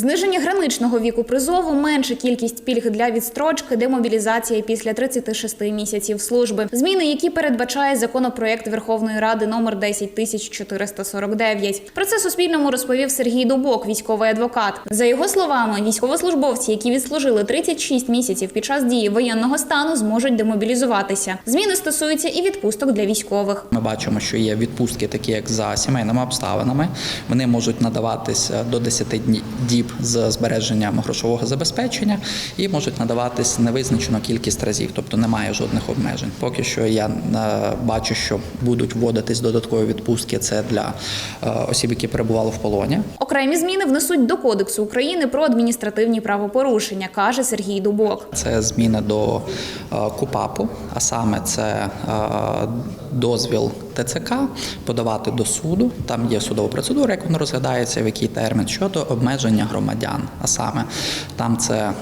Зниження граничного віку призову, менша кількість пільг для відстрочки, демобілізація після 36 місяців служби. Зміни, які передбачає законопроєкт Верховної Ради номер 10449. Про це Суспільному розповів Сергій Дубок, військовий адвокат. За його словами, військовослужбовці, які відслужили 36 місяців під час дії воєнного стану, зможуть демобілізуватися. Зміни стосуються і відпусток для військових. Ми бачимо, що є відпустки, такі як за сімейними обставинами. Вони можуть надаватися до 10 дні- діб з збереженням грошового забезпечення і можуть надаватись невизначену кількість разів, тобто немає жодних обмежень. Поки що я е, бачу, що будуть вводитись додаткові відпустки. Це для е, осіб, які перебували в полоні. Окремі зміни внесуть до Кодексу України про адміністративні правопорушення, каже Сергій Дубок. Це зміни до е, КУПАПу, а саме це дозвіл ТЦК подавати до суду. Там є судова процедура, як воно розглядається, в який термін щодо обмеження громадян. А саме там це е,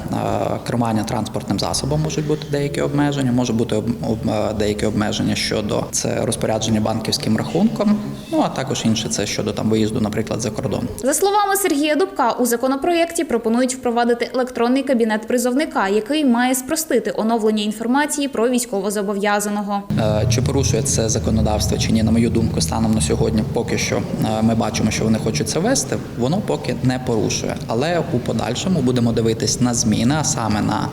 керування транспортним засобом, можуть бути деякі обмеження, може бути об- об- е, деякі обмеження щодо це розпорядження банківським рахунком. Ну а також інше це щодо там виїзду, наприклад, за кордон. За словами Сергія Дубка, у законопроєкті пропонують впровадити електронний кабінет призовника, який має спростити оновлення інформації про військовозобов'язаного. Е, Чи порушує це законодавство чи на мою думку, станом на сьогодні, поки що е, ми бачимо, що вони хочуть це вести, воно поки не порушує. Але у подальшому будемо дивитись на зміни, а саме на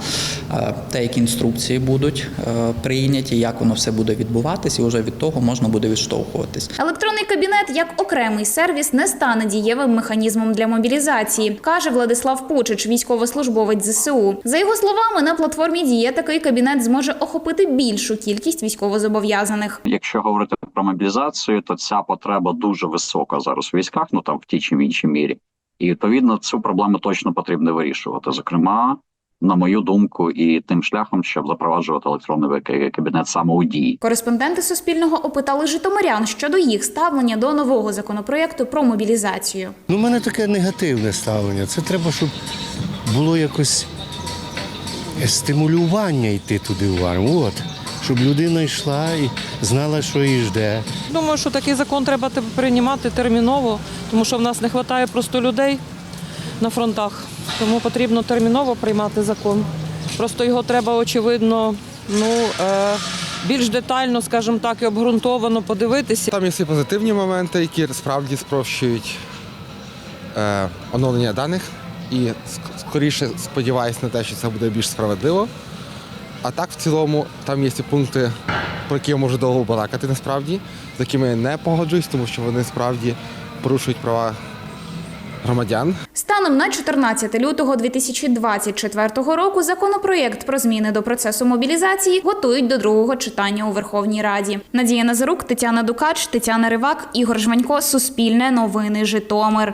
е, те, які інструкції будуть е, прийняті, як воно все буде відбуватись, і вже від того можна буде відштовхуватись. Електронний кабінет як окремий сервіс не стане дієвим механізмом для мобілізації, каже Владислав Пучич, військовослужбовець ЗСУ. За його словами, на платформі Дія такий кабінет зможе охопити більшу кількість військовозобов'язаних. Якщо говорити про мобілізацію, то ця потреба дуже висока зараз у військах, ну там в тій чи в іншій мірі. І відповідно цю проблему точно потрібно вирішувати. Зокрема, на мою думку, і тим шляхом, щоб запроваджувати електронний ВК- кабінет саме у дії. Кореспонденти Суспільного опитали житомирян щодо їх ставлення до нового законопроєкту про мобілізацію. Ну, у мене таке негативне ставлення. Це треба, щоб було якось стимулювання йти туди в армію. От. Щоб людина йшла і знала, що її жде. Думаю, що такий закон треба приймати терміново, тому що в нас не вистачає просто людей на фронтах. Тому потрібно терміново приймати закон. Просто його треба, очевидно, ну, е, більш детально, скажімо так, і обґрунтовано подивитися. Там є всі позитивні моменти, які справді спрощують е, оновлення даних. І скоріше сподіваюся на те, що це буде більш справедливо. А так, в цілому, там є ці пункти, про які я можу довго балакати насправді, з якими я не погоджуюсь, тому що вони справді порушують права громадян. Станом на 14 лютого 2024 року законопроєкт про зміни до процесу мобілізації готують до другого читання у Верховній Раді. Надія Назарук, Тетяна Дукач, Тетяна Ривак, Ігор Жванько, Суспільне новини Житомир.